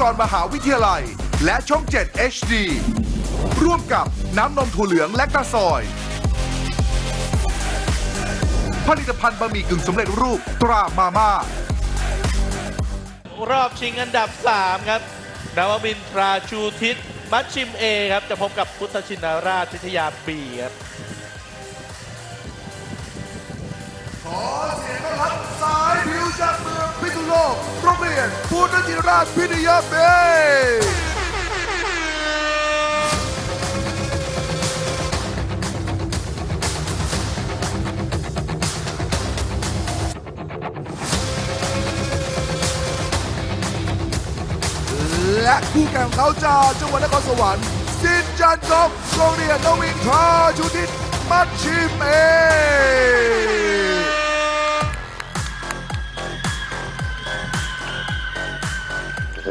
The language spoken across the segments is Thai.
กรณ์มหาวิทยาลัย และช่อง 7 HD ร่วมกับน้ำนมถั่วเหลืองและกระสอย ผลิตภัณฑ์บะหมี่กึ่งสำเร็จรูปตรามาม่ารอบชิงอันดับ 3 ครับ นวมินทราชูทิศ มัชชิมเอครับ จะพบกับพุทธชินราชพิทยาบีครับ ขอเสียงต้อนรับสายผิวจากเมืองพิษณุ โลกโรงเรียนพุทธจิราชพิทยาเบและคู่แข่งของเขาจากจังหวัดนครสวรรค์สินจันทร์กบโรงเรียนนวินทราชุทิศมัชชิมเอ เอา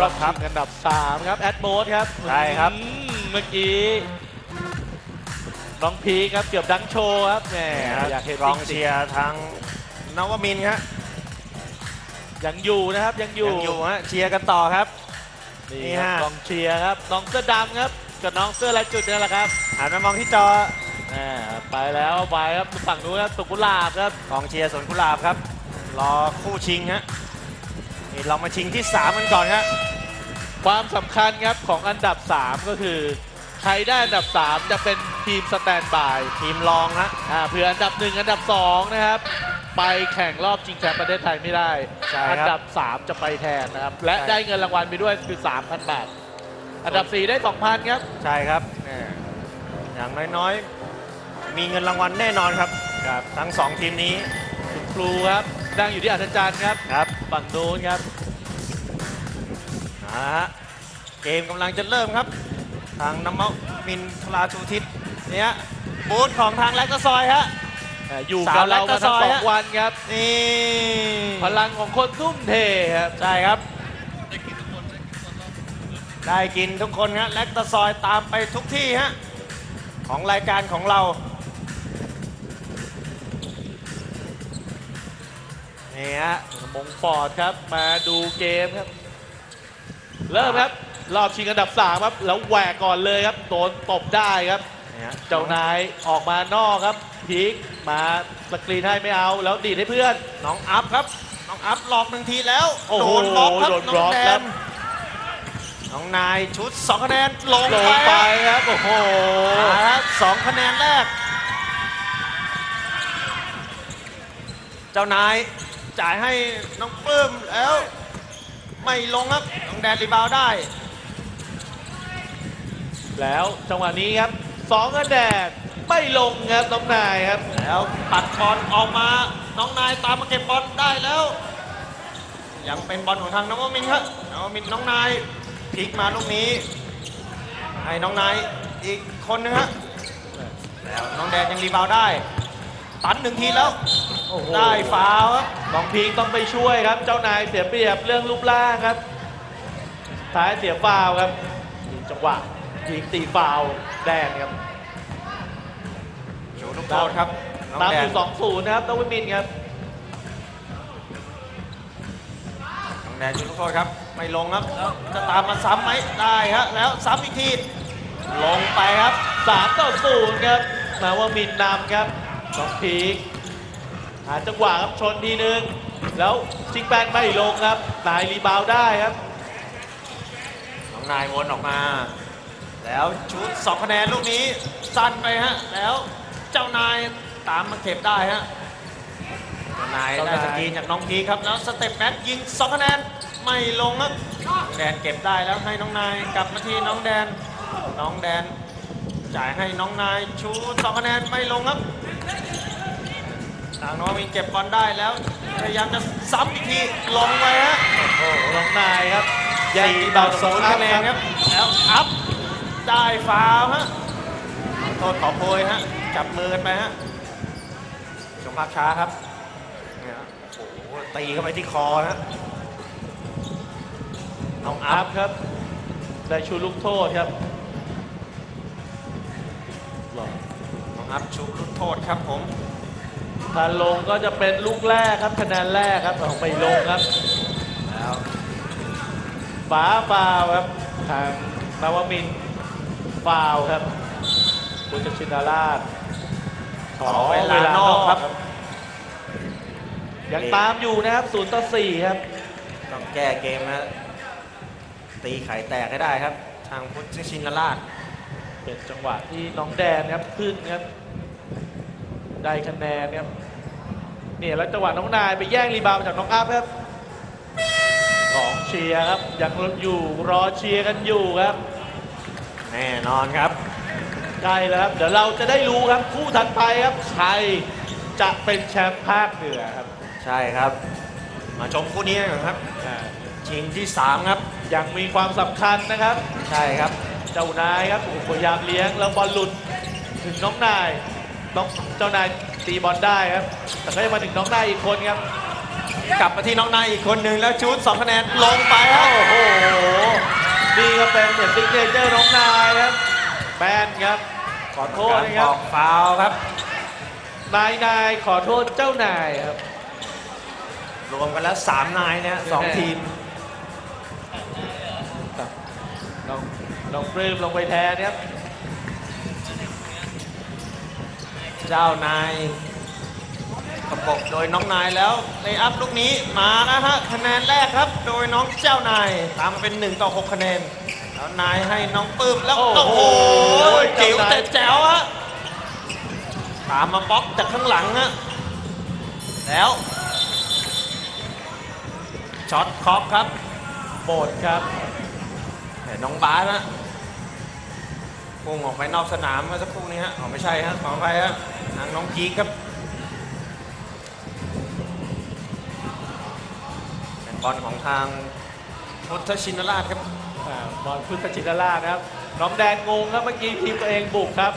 รอละบครับชิงอันดับ 3 ครับ แอดโมดครับใช่ครับอืมเมื่อกี้ น้องพีคครับเกือบดังโชว์ครับแหมอยากเห็นกองจริเชียร์ทางนวมินทร์ฮะยังอยู่นะครับยังอยู่ยังอยู่ฮะเชียร์กันต่อครับนี่นี่ครับฮะกองเชียร์ครับน้องเสื้อดำครับกับน้องเสื้อลายจุดนี่แหละครับหันมามองที่จอ แหมไปแล้วไปครับฝั่งนู้นครับสุกุหลาบครับกองเชียร์สวนกุหลาบครับ รอคู่ชิงฮะนี่เรามาชิงที่3กันก่อนฮะความสำคัญครับของอันดับ 3 ก็คือ ใครได้อันดับ 3 จะเป็นทีมสแตนด์บายทีมรองฮะอ่าเผื่ออันดับ 1 อันดับ 2 นะครับ ไปแข่งรอบชิงแชมป์ประเทศไทยไม่ได้ ใช่ครับ อัดับ 3 จะไปแทนนะครับ และใช่ได้เงินรางวัลไปด้วยคือ 3,000 บาท อันดับ 4 ได้ 2,000 ครับ ใช่ครับแหม่อย่างน้อยๆ มีเงินรางวัลแน่นอนครับ ครับทั้งสองทีมนี้ คุณครูครับนั่งอยู่ที่อัศจรรย์ครับ ครับฝั่งนู้นครับเอาละฮะเกมกำลังจะเริ่มครับ ทางน้ำมินทราชูทิศเนี่ยบูธของทางแลกตะซอยฮะ อ่าอยู่สากับวแลเรากมาตะซทั้งอยสองฮะวันครับ นี่พลังของคนทุ่มเทครับ ใช่ครับ ได้กินทุกคนฮะแลกตะซอยตามไปทุกที่ฮะ ของรายการของเรา นี่ฮะมงฟอร์ดครับมาดูเกมครับ เริ่มครับ รอบชิงอันดับ3ครับ แล้วแหวกก่อนเลยครับ โดนตบได้ครับนี่ฮะเจ้านายออกมานอกครับพีคมาสกรีนให้ไม่เอา แล้วดีดให้เพื่อน น้องอัพครับ น้องอัพหลอกหนึ่งทีแล้วโอ้โหโดนบล็อกครับโดนน้บล็อองกแดครันบน้องนายชุด 2 คะแนนลงลงไปไปฮะครับ โอ้โหเอาละครับสองคะแนนแรก เจ้านาย จ่ายให้น้องปื้มแล้ว ไม่ลงครับน้องแดนรีบาวด์ได้ แล้วจังหวะนี้ครับสองคะแนนไม่ลงครับน้องนายครับ แล้วปัดบอลออกมาน้องนายตามมาเก็บบอลได้แล้ว ยังเป็นบอลของทางน้องมินครับน้องมินน้องนายพลิกมาลูกนี้ ให้น้องนายอีกคนนึงฮะแล้วน้องแดนยังรีบาวด์ได้ ตันหนึ่งทีแล้ว โอ้โห ได้ฟาวล์ครับน้องพีคต้องไปช่วยครับ เจ้านายเสียเปรียบเรื่องรูปร่างครับ ท้ายเสียฟาวล์ครับมีจังหวะพีคตีฟาวล์แดนครับโชว์ลูกโทษครับน้องตามแดอนยู่สองศูนย์นะครับนวมินทร์ครับ น้องแดนชูลูกโทษครับ ไม่ลงครับ แล้วจะตามมาซ้ำไหมได้ฮะแล้วซ้ำอีกทีลงไปครับสามต่อศูนย์ครับนวมินทร์นำครับน้องพีค หาจังหวะครับชนทีนึง แล้วชิงแปนไม่ลงครับนายรีบาวด์ได้ครับน้องนายวนออกมา แล้วชุดสองคะแนนลูกนี้สั้นไปฮะแล้วเจ้านายตามมาเก็บได้ฮะเจ้านายเจ้านายได้สกรีนจากน้องพีครับแล้วสเต็ปแบ็กยิงสองคะแนนไม่ลงครับน้องแดนเก็บได้แล้วให้น้องนายกลับมาที่น้องแดนน้องแดนจ่ายให้น้องนายชูสองคะแนนไม่ลงครับ ทางน้องมีเก็บบอลได้แล้ว พยายามจะซ้ำอีกทีลงไปฮะโอ้โหน้องนายครับแย่งสี่รีต่บาอวด์ศูนย์อัพคะแนนครับ แล้วอัพได้ฟาวล์ฮะโทษขอโพยฮะ จับมือกันไปฮะชมภาพช้าครับเนี่ยฮะโอ้โหตีเข้าไปที่คอฮะน้องอัอัพพครับ ได้ชูลูกโทษครับน้องอัพชุบลูกโทษครับผม ถ้าลงก็จะเป็นลูกแรกครับคะแนนแรกครับของไม่ลงครับแล้วฝาฟาวครับทางนวมินทร์ฟาวครับพุทธชินราชขอเวลานอกครับ ยังตามอยู่นะครับ0ต่อ4ครับ ต้องแก้เกมนะตีไข่แตกให้ได้ครับ ทางพุทธชินราชเป็นจังหวะที่น้องแดนครับขึ้นครับ ได้คะแนนครับเนี่ยแล้วจังหวะน้องนายไปแย่งรีบาวด์มาจากน้องอัพครับของเชียร์ครับยังอยู่รอเชียร์กันอยู่ครับ แน่นอนครับใกล้แล้วครับเดี๋ยวเราจะได้รู้ครับคู่ถัดไปครับใครจะเป็นแชมป์ภาคเหนือครับใช่ครับ มาชมคู่นี้กันครับอ่าชิงที่ 3 ครับ ยังมีความสำคัญนะครับ ใช่ครับ เจ้านายครับโอ้โหพยายามเลี้ยงแล้วบอลหลุดถึงน้องนาย น้องเจ้านายตีบอลได้ครับ แต่ก็ยังมาถึงน้องนายอีกคนครับ กลับมาที่น้องนายอีกคนหนึ่งแล้วชุด2คะแนนลงไปครับโอ้โหนี่ก็เป็นเหมือนซิกเนเจอร์น้องนายครับแมนครับ ขอโทษการนะคบรับอกฟาวล์ครับ นายนายขอโทษเจ้านายครับ รวมกันแล้ว3นายเนี่ยสองแน่ทีมน้องน้องปลื้มลงไปแทนครับ เจ้านายประกบโดยน้องนายแล้วเลยอัพลูกนี้มานะฮะคะแนนแรกครับ โดยน้องเจ้านายตามมาเป็น1ต่อ6คะแนนแล้วนายให้น้องปื้มแล้วโอ้โอ้โหโหจิ๋วเจ้านายแต่แจ๋วฮะตามมาบล็อกจากข้างหลังฮะแล้วช็อตคอปครับ โบดครับแต่น้องบาสนะพุ่งออกไปนอกสนามเมื่อสักครู่นี้ฮะอ๋อไม่ใช่ฮะขออภัยฮะทางน้องพีคครับเป็นบอลของทางพุทธชินราชครับบอลพุทธชินราชนะครับ น้องแดงงงครับเมื่อกี้ทีมตัวเองบุกครับ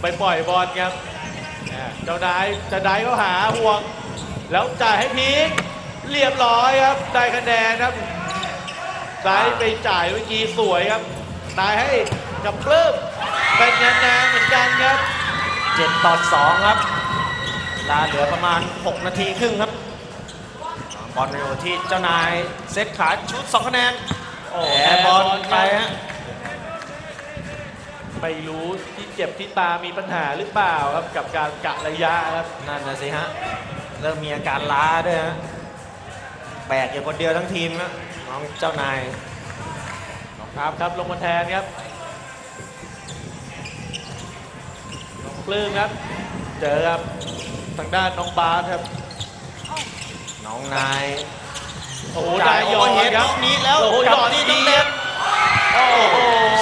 ไปปล่อยบอลครับอ่าเจ้านายเจะได้ก็หาห่วง แล้วจ่ายให้พีคเรียบร้อยครับ ได้คะแนนครับซ้ายไปจ่ายเมื่อกี้สวยครับนายให้กับปลื้มเป็นแนนเหมือนกันครับ 7 ต่อ 2 ครับเวลาเหลือประมาณ 6 นาทีครึ่งครับบอลอยู่ที่เจ้านายเซตขาชุด 2 คะแนน โอ้แอร์บอลไปฮะไม่รู้ที่เจ็บที่ตามีปัญหาหรือเปล่าครับกับการกะระยะครับ นั่นนะสิฮะ เริ่มมีอาการล้าด้วยฮะ แบกอยู่คนเดียวทั้งทีมนะน้องเจ้านายครับครับลงมาแทนครับ ปลื้มครับ เจอครับทางด้านน้องบาสครับ น้องนายโอ้โหได้ยออเวอร์เฮดดครับนี้แล้วโอ้โหยลับอดที่ดีน้องเดนโอ้โห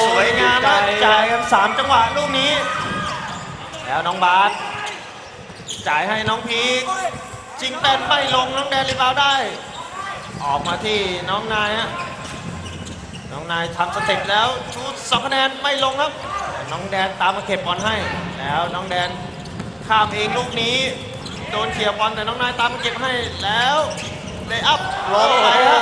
สวยงามมากจ่ายกันสามจังหวะลูกนี้ แล้วน้องบาสจ่ายให้น้องพีคจิงเป็นไม่ลงน้องแดนรีบาวได้ ออกมาที่น้องนายฮะน้องนายทำสเต็ปแล้วชูดสองคะแนนไม่ลงครับ น้องแดนตามมาเก็บบอลให้ แล้วน้องแดนข้ามเองลูกนี้ โดนเขี่ยบอลแต่น้องนายตามมาเก็บให้แล้วเลยอัพลโอ้งโหไปฮะ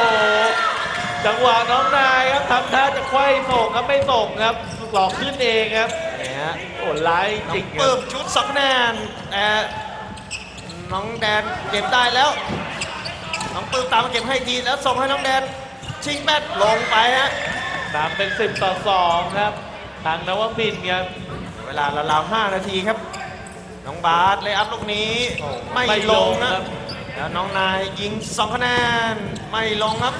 จังหวะน้องนายครับทำท่าจะไขว้ส่งครับไม่ส่งครับหลอกขึ้นเองครับนี่ฮะโอ้ร้ายจน้อริงงคปื้รับมชุดสองคะแนนแต่น้องแดนเก็บได้แล้ว น้องปื้มตามมาเก็บให้อีกทีแล้วส่งให้น้องแดนชิงแบตลงไปฮะนำเป็น 10 ต่อ 2 ครับ ทางนวมินทร์ครับเวลาราวๆ5นาทีครับ น้องบาสเลยอัพลูกนี้โอ้ไม่ไม่ลลงงนะครับแล้วน้องนายยิง2คะแนนไม่ลงครับ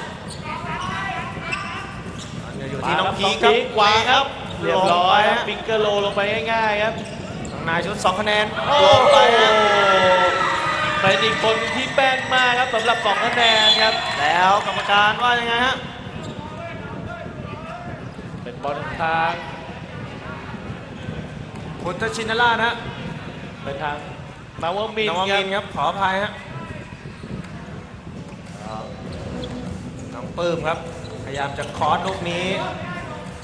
อยู่ที่น้องพีคครับวางครับเรียบร้อยลงไปครับฮะฟิงเกอร์โลลงไปง่ายๆครับ น้องนายชุด2คะแนนโอ้ลงโหไปฮะเป็นอีกคนที่แป้นมากครับสำหรับ2คะแนนครับ แล้วกรรมการว่ายังไงฮะเป็นบอลทาง พุทธชินราชนะเป็นทางนวมินนทวร์คมิรับนทร์ครับขออภัยฮะน้องปื้มครับ พยายามจะคอร์สลูกนี้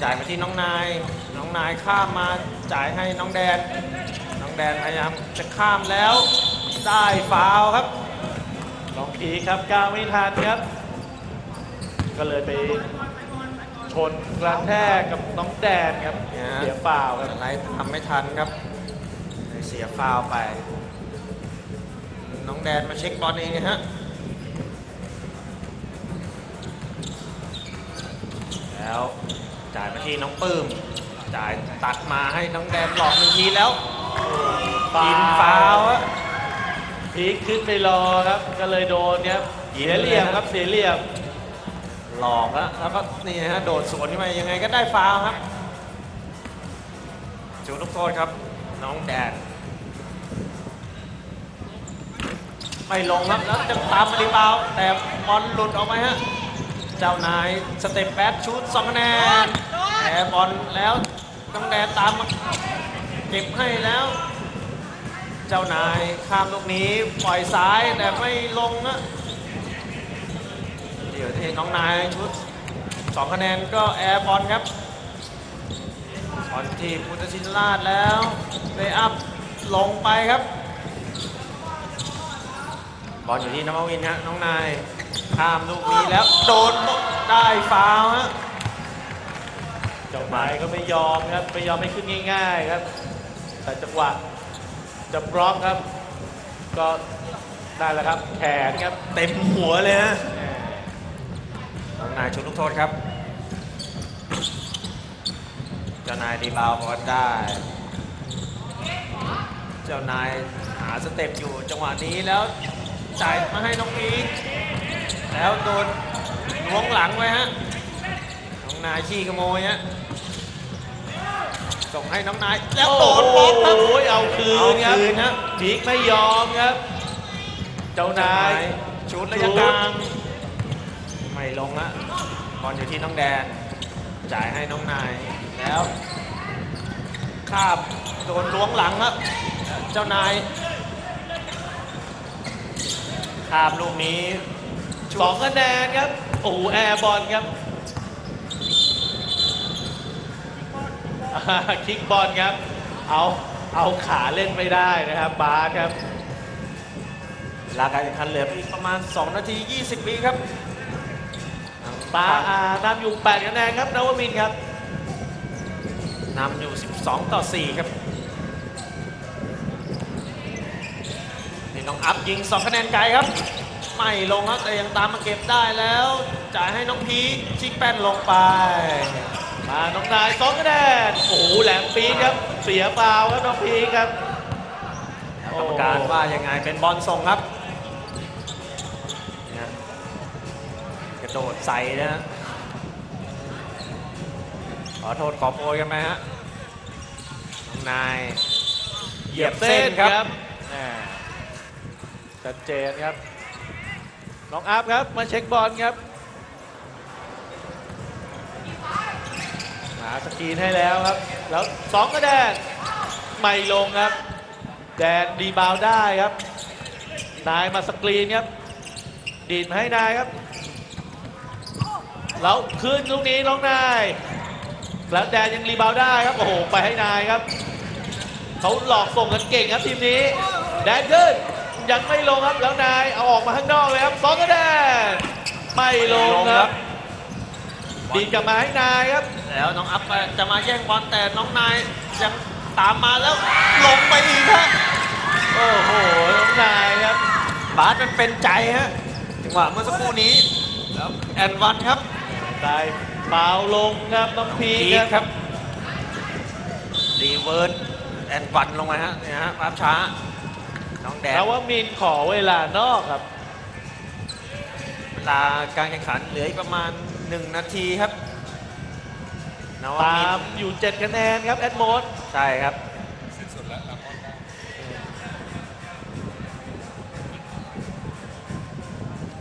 จ่ายมาที่น้องนาย น้องนายข้ามมาจ่ายให้น้องแดน น้องแดนพยายามจะข้ามแล้วได้ฟาวล์ครับน้องพีครับก้าวไม่ทันครับ ก็เลยไปช นกระแทกกับน้องแดนครับเนี่ย เสียเปล่าครับอะไรทำไม่ทันครับในเสียฟาวล์ไป น้องแดนมาเช็คบอลเองนะฮะแล้วจ่ายมาที่น้องปื้มจ่ายตัดมาให้น้องแดนหลอกหนึ่งทีแล้วกินฟาวล์อะ พีคขึ้นไปรอครับ ก็เลยโดนครับยิเสีงยเลยเหลี่ยมนะครับเสียเหลี่ยม หลอกแล้วแล้วก็นี่ฮะโดดสวนขึ้นมายังไงก็ได้ฟาวครับจูลูกโทษครับ น้องแดนไม่ลงครับแล้วจะตามมาดีเบาแต่บอลหลุดออกไปฮะเจ้านายสเต็ปแบดชุดสองคะแนนแอร์บอลแล้วน้องแดนตามมาเก็บให้แล้ว เจ้านายข้ามลูกนี้ปล่อยซ้ายแต่ไม่ลงนะ เดี๋ยวที่น้องนายชุดสองคะแนนก็แอร์บอลครับบอลที่พุทธชินราชแล้วเลย์อัพลงไปครับ บอลอยู่ที่น้ำมวินฮะน้องนายข้ามลูกนี้แล้วโดนได้ฟาวฮะเจ้าไม้ก็ไม่ยอมครับไม่ยอมให้ขึ้นง่าย ๆครับ แต่จังหวะจะบล็อกครับ ก็ได้แล้วครับแขนครับเต็มหัวเลยฮะ น้องนายชุดลูกโทษครับเจ้านายดีบาวบอลได้ เจ้านายหาสเต็ปอยู่จังหวะนี้แล้วจ่ายมาให้น้องพีคแล้วโดนล้วงหลังไว้ฮะน้องนายขี้ขโมยฮะส่งให้น้องนายแล้วโดนบล็อกครับโอ้ยเอาคืเอานครับคืนฮะพีคไม่ยอมครับ เจ้านายชุดระยะกลาง ไม่ลงฮะบอลอยู่ที่น้องแดน จ่ายให้น้องนาย แล้วคาบโดนล้วงหลังครับ เจ้านายคาบลูกนี้ชุดสองคะแนนครับ โอ้โหแอร์บอลครับอ่าคิกบอลครับ เอาเอาขาเล่นไม่ได้นะครับบาสครับเวลาการแข่งขันเหลืออีกประมาณ 2 นาที 20วิครับ ปาอานำอยู่8คะแนนครับนวมินครับนำอยู่ 12 ต่อ 4 ครับนี่น้องอัพยิง 2 คะแนนไกลครับ ไม่ลงครับแต่ยังตามมาเก็บได้แล้ว จ่ายให้น้องพีชิกแป้นลงไป มาน้องนายสองคะแนนโอ้โหแหลมปีครับ เสียเปล่าครับน้องพีครับกรรมการว่ายังไงเป็นบอลส่งครับ ระโดดใส่นะฮะขอโทษขอโพยกันไหมฮะน้องนายเหยียบเส้นครับแหมชัดเจนครับน้องอัพครับมาเช็คบอลครับหาสกรีนให้แล้วครับ แล้วสองคะแนนไม่ลงครับ แดนดีบาวได้ครับนายมาสกรีนครับดีดมาให้นายครับ แล้วขึ้นลูกนี้น้องนายแล้วแดนยังรีบาวได้ครับ โอ้โห ไปให้นายครับ เขาหลอกส่งกันเก่งครับทีมนี้ แดนขึ้นยังไม่ลงครับ แล้วนายเอาออกมาข้างนอกเลยครับสองคะแนนไม่ลงครับดีดกลับมาให้นายครับ แล้วน้องอัพจะมาแย่งบอลแต่น้องนายยังตามมาแล้วลงไปอีกฮะโอ้โหน้องนายครับบาสมันเป็นใจฮะจังหวะเมื่อสักครู่นี้แล้วแอนวันครับ ได้เปล่าลงครับน้องพีพีคคคครัรับบรีเวิร์สแอนวันลงมาฮะเนี่ยฮะภาพช้า น้องแดนแล้วว่ามินขอเวลานอกครับ เวลาการแข่งขันเหลืออีกประมาณ 1 นาทีครับนวตามินมอยู่7คะแนนครับแอดโมดใช่ครับ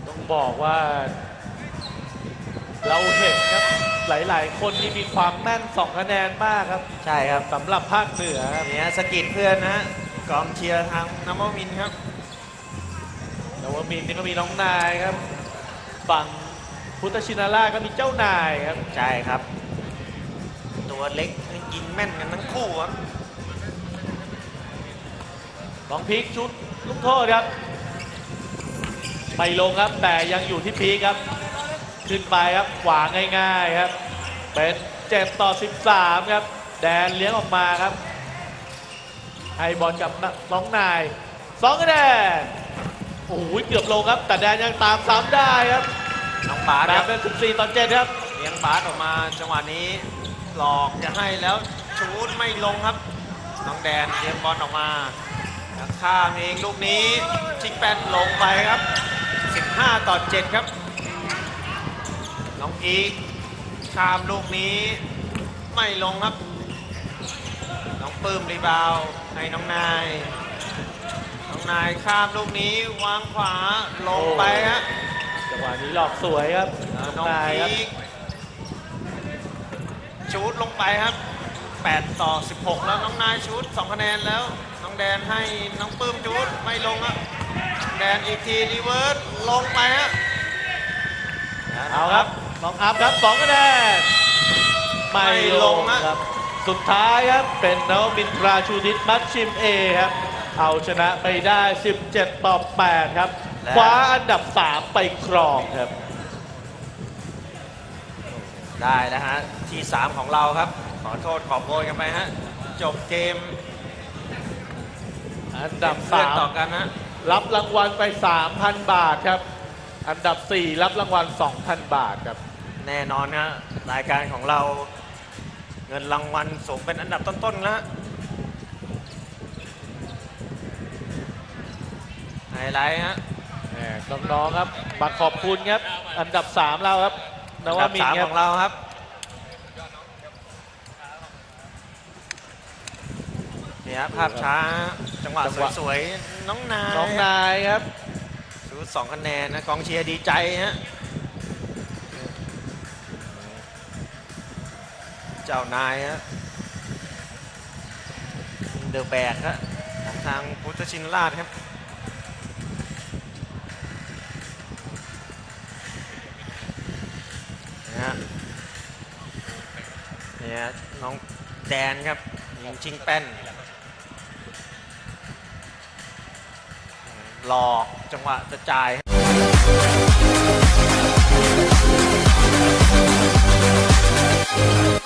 ต้องบอกว่าเราเห็นครับ หลาย ๆ คนที่มีความแม่น2คะแนนมากครับใช่ครับสำหรับภาคเหนือครับเนี่ยสะกิดเพื่อนนะฮะกองเชียร์ทางนวมินทร์ครับแต่ว่ามินนี่ก็มีน้องนายครับฝั่งพุทธชินาราชก็มีเจ้านายครับใช่ครับ ตัวเล็กยิงแม่นกันทั้งคู่ครับลองพีคชุดลูกโทษครับไม่ลงครับแต่ยังอยู่ที่พีคครับ ขึ้นไปครับขวางง่ายๆครับ เป็น7ต่อ 13 ครับ แดนเลี้ยงออกมาครับ ให้บอลกับน้องนายสองคะแนนโอ้โหเกือบลงครับ แต่แดนยังตามซ้ำได้ครับน้องบาสคตามรับเป็น14ต่อ7ครับเลี้ยงบาสออกมาจังหวะนี้หลอกจะให้แล้วชูดไม่ลงครับน้องแดนเลี้ยงบอลออกมาแล้วข้ามเองลูกนี้ชิงแป้นลงไปครับ 15 ต่อ 7 ครับ น้องอีกข้ามลูกนี้ ไม่ลงครับ น้องปื้มรีบาวด์ให้น้องนาย น้องนายข้ามลูกนี้วางขวาลงไปฮะจังหวะนี้หลอกสวยครับน้น้อองงนายครับพีคชูดลงไปครับ 8 ต่อ 16 แล้วน้องนายชูด2คะแนนแล้ว น้องแดนให้น้องปื้มชูดไม่ลงครับแดนอีกทีรีเวิร์สลงไปฮะเอาครับ น้องอัพครับสองคะแนนไม่ลงครับ สุดท้ายครับเป็นนวมินทราชูทิศมัชชิมเอครับ เอาชนะไปได้ 17 ต่อ 8 ครับคว้าอันดับ 3 ไปครองครับ ได้แล้วฮะ ที่ 3 ของเราครับ ขอโทษขอโพยกันไปฮะ จบเกมอันดับ เพื่อนต่อกันฮะ3 รับรางวัลไป 3,000 บาทครับ อันดับ 4 รับรางวัล 2,000 บาทครับ แน่นอนฮะรายการของเราเงินรางวัลสูงเป็นอันดับต้นๆแล้วไฮไลท์ฮะแหม่น้องๆครับมาขอบคุณครับ อันดับ 3 เราครับนอันวดับมินสามทร์คขรับองเราครับ เนี่ยภาพช้าจังหวะจังหวะสวยๆ น้องนายน้องนายครับชูสองคะแนนนะกองเชียร์ดีใจฮะ เจ้านายฮะเดอะแบกฮะของทางพุทธชินราชครับนะฮะเนี่ยน้องแดนครับยิงชิงแป้นหลอกจังหวะจะจ่ายเ